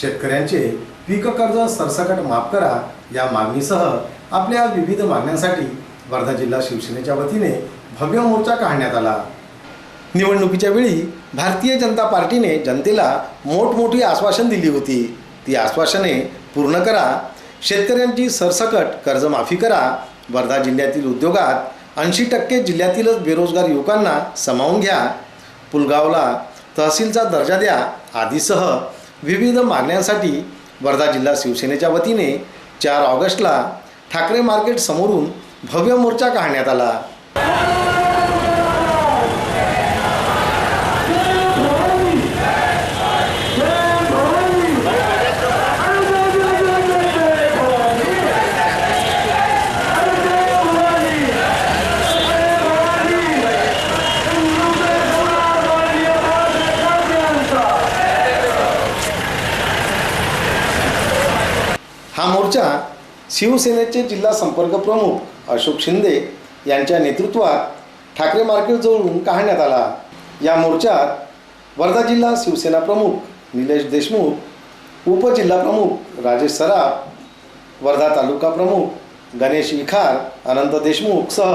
शेतकऱ्यांचे पीक कर्ज सरसकट माफ करा या मागणीसह आपल्या विविध मागण्यांसाठी वर्धा जिल्हा शिवसेनेच्या वतीने भव्य मोर्चा काढण्यात आला. निवडणुकीच्या वेळी भारतीय जनता पार्टीने जनतेला मोठमोठी आश्वासन दिली होती. ती आश्वासने पूर्ण करा. शेतकऱ्यांची सरसकट कर्जमाफी करा. वर्धा जिल्ह्यातील उद्योगात ऐंशी टक्के जिल्ह्यातीलच बेरोजगार युवकांना सामावून घ्या. पुलगावला तहसीलचा दर्जा द्या. आदीसह विविध मागण्यांसाठी वर्धा जिल्हा शिवसेनेच्या वतीने चार ऑगस्टला ठाकरे मार्केट समोरून भव्य मोर्चा काढण्यात आला. हा मोर्चा शिवसेनेचे जिल्हा संपर्क प्रमुख अशोक शिंदे यांच्या नेतृत्वात ठाकरे मार्केटजवळून काढण्यात आला. या मोर्चात वर्धा जिल्हा शिवसेना प्रमुख निलेश देशमुख उपजिल्हा प्रमुख राजेश सराफ वर्धा तालुका प्रमुख गणेश इखार अनंत देशमुख सह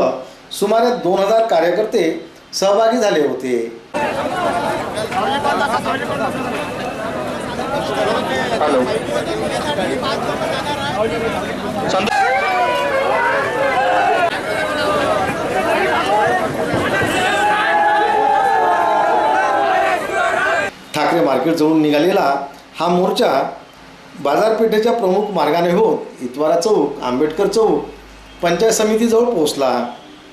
सुमारे दोन हजार कार्यकर्ते सहभागी झाले होते. ठाकरे मार्केट जवळून निघालेला हा मोर्चा बाजारपेठेच्या प्रमुख मार्गाने होत इतवारा चौक आंबेडकर चौक पंचायत समितीजवळ पोहोचला.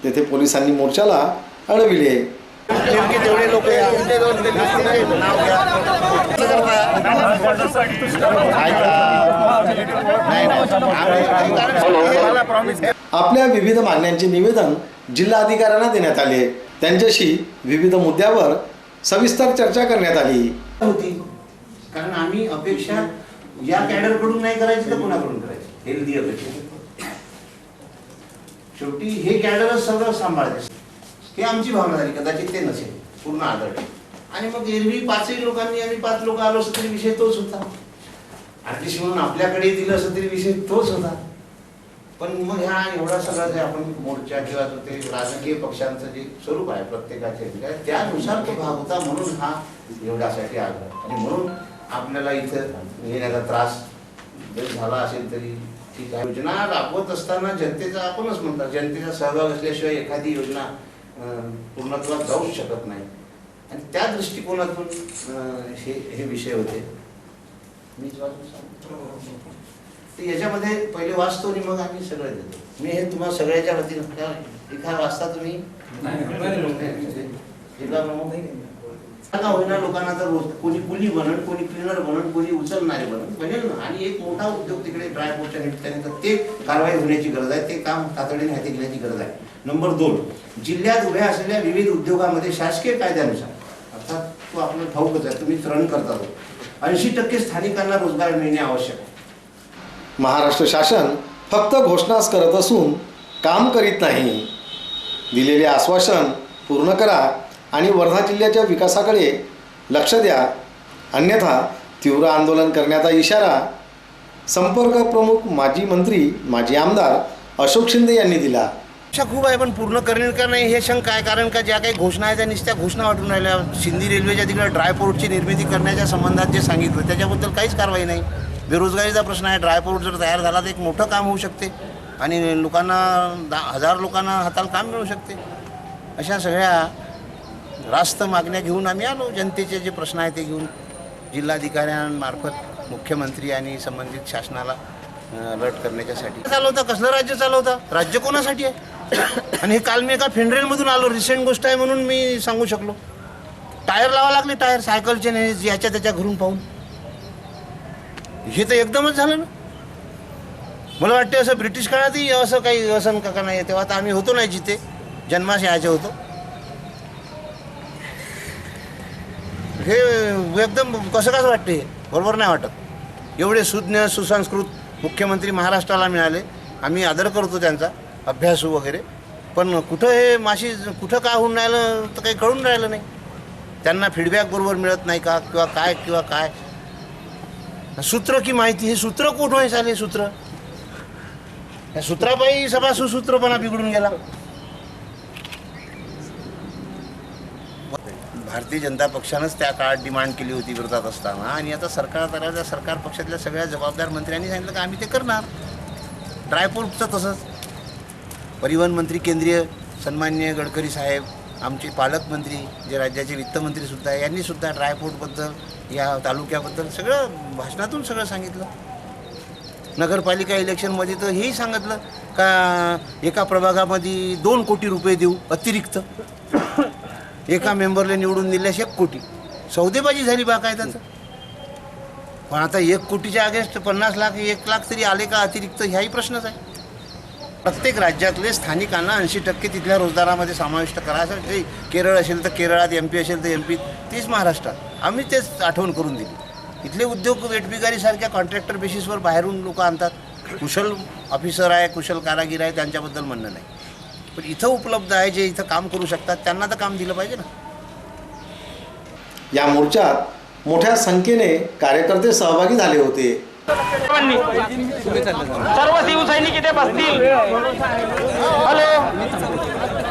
तेथे पोलिसांनी मोर्चाला अडविले. नेमके तेवढे लोक आपल्या विविध मागण्यांचे निवेदन जिल्हाधिकाऱ्यांना देण्यात आले. त्यांच्याशी विविध मुद्द्यावर सविस्तर चर्चा करण्यात आली. होती. कारण आम्ही अपेक्षा या कॅडरकडून नाही करायची तर कोणाकडून करायची? हेल्दी अपेक्षा. शेवटी हे कॅडरच सगळं सांभाळते. ही आमची भावना झाली कदाचित ते नसेल पूर्ण आदळ आणि मग एरवी पाचही लोकांनी आणि पाच लोक आलो असं तरी विषय तोच होता. आर्टिस्ट म्हणून आपल्याकडे दिलं असं तरी विषय तोच होता. पण मग ह्या एवढा सगळा जे आपण मोर्चा किंवा जो ते राजकीय पक्षांचं जे स्वरूप आहे प्रत्येकाचे त्यानुसार तो भाग होता म्हणून हा एवढ्यासाठी आला आणि म्हणून आपल्याला इथं येण्याचा त्रास जरी झाला असेल तरी ठीक आहे. योजना राबवत असताना जनतेचा आपणच म्हणतात जनतेचा सहभाग असल्याशिवाय एखादी योजना पूर्णत्वात जाऊच शकत नाही आणि त्या दृष्टिकोनातून हे हे विषय होते सांगतो ते याच्यामध्ये पहिले वाचतो आणि मग आम्ही सगळं देतो मी हे तुम्हाला सगळ्याच्या वतीनं एका वाचता तुम्ही जिल्हा प्रमुख का होईना लोकांना जर रोज कोणी कुली बनन कोणी क्लिनर बनन कोणी उचलणारे बनन बनेल ना. आणि एक मोठा उद्योग तिकडे ड्रायपोर्टच्या निमित्ताने तर ते कारवाई होण्याची गरज आहे. ते काम तातडीने हाती घेण्याची गरज आहे. नंबर दोन जिल्ह्यात उभ्या असलेल्या विविध उद्योगामध्ये शासकीय कायद्यानुसार अर्थात तो आपलं ठाऊकच आहे तुम्ही रण करता तो. ऐंशी टक्के स्थानिकांना रोजगार मिळणे आवश्यक आहे. महाराष्ट्र शासन फक्त घोषणाच करत असून काम करीत नाही. दिलेले आश्वासन पूर्ण करा आणि वर्धा जिल्ह्याच्या विकासाकडे लक्ष द्या. अन्यथा तीव्र आंदोलन करण्याचा इशारा संपर्क प्रमुख माजी मंत्री माजी आमदार अशोक शिंदे यांनी दिला. अपेक्षा खूप आहे पण पूर्ण करेल का नाही हे शंका आहे कारण का ज्या काही घोषणा आहेत त्या नुसत्या घोषणा वाटून राहिल्या. सिंधी रेल्वेच्या तिकडे ड्रायपोर्टची निर्मिती करण्याच्या संबंधात जे सांगितलं त्याच्याबद्दल काहीच कारवाई नाही. बेरोजगारीचा प्रश्न आहे ड्रायपोर्ट जर तयार झाला तर एक मोठं काम होऊ शकते. आणि लोकांना दहा हजार लोकांना हाताला काम मिळू शकते. अशा सगळ्या रास्त मागण्या घेऊन आम्ही आलो. जनतेचे जे प्रश्न आहेत ते घेऊन जिल्हाधिकाऱ्यांमार्फत मुख्यमंत्री आणि संबंधित शासनाला अलर्ट करण्याच्यासाठी. चालवता? कसलं राज्य चालवता? राज्य कोणासाठी आहे? आणि हे काल मी एका फेंड्रेलमधून आलो. रिसेंट गोष्ट आहे म्हणून मी सांगू शकलो. टायर लावा लागले टायर सायकलचे नाही याच्या त्याच्या घरून पाहून. हे तर एकदमच झालं ना. मला वाटते असं ब्रिटिश काळातही असं काही असं का नाही तेव्हा तर आम्ही होतो नाही जिथे. जन्मास यायचे होतो. हे एकदम कसं कसं वाटते हे? बरोबर नाही वाटत. एवढे सुज्ञ सुसंस्कृत मुख्यमंत्री महाराष्ट्राला मिळाले. आम्ही आदर करतो त्यांचा अभ्यासू वगैरे. पण कुठं हे माशी कुठं का होऊन राहिलं तर काही कळून राहिलं नाही. त्यांना फीडबॅक बरोबर मिळत नाही का किंवा काय किंवा काय? सूत्र की माहिती हे सूत्र कुठं आहे चालेल सूत्र? या सूत्रापायी सभा सुसूत्रपणा बिघडून गेला. भारतीय जनता पक्षानंच त्या काळात डिमांड केली होती विरोधात असताना. आणि आता सरकार तराच्या सरकार पक्षातल्या सगळ्या जबाबदार मंत्र्यांनी सांगितलं की आम्ही ते करणार. ड्रायफ्रूटचं तसंच. परिवहन मंत्री केंद्रीय सन्मान्य गडकरी साहेब आमचे पालकमंत्री जे राज्याचे वित्तमंत्रीसुद्धा यांनीसुद्धा आहे ड्रायफ्रूटबद्दल या तालुक्याबद्दल सगळं भाषणातून सगळं सांगितलं. नगरपालिका इलेक्शनमध्ये तर हेही सांगितलं का एका प्रभागामध्ये दोन कोटी रुपये देऊ अतिरिक्त. एका मेंबरला निवडून दिल्यास एक कोटी. सौदेबाजी झाली बा काय त्याचं? पण आता एक कोटीच्या अगेन्स्ट पन्नास लाख एक लाख तरी आले का अतिरिक्त? ह्याही प्रश्नच आहे. प्रत्येक राज्यातले स्थानिकांना ऐंशी टक्के तिथल्या रोजगारामध्ये समाविष्ट करायचं जे केरळ असेल तर केरळात एम पी असेल तर एम पी तीच महाराष्ट्रात. आम्ही तेच आठवण करून दिली. इथले उद्योग वेटबिगारीसारख्या कॉन्ट्रॅक्टर बेसिसवर बाहेरून लोक आणतात. कुशल ऑफिसर आहे कुशल कारागीर आहे त्यांच्याबद्दल म्हणणं नाही. पण इथं उपलब्ध आहे जे इथं काम करू शकतात त्यांना तर काम दिलं पाहिजे ना. या मोर्चात मोठ्या संख्येने कार्यकर्ते सहभागी झाले होते. सर्व शिवसैनिक इथे बसतील. हॅलो.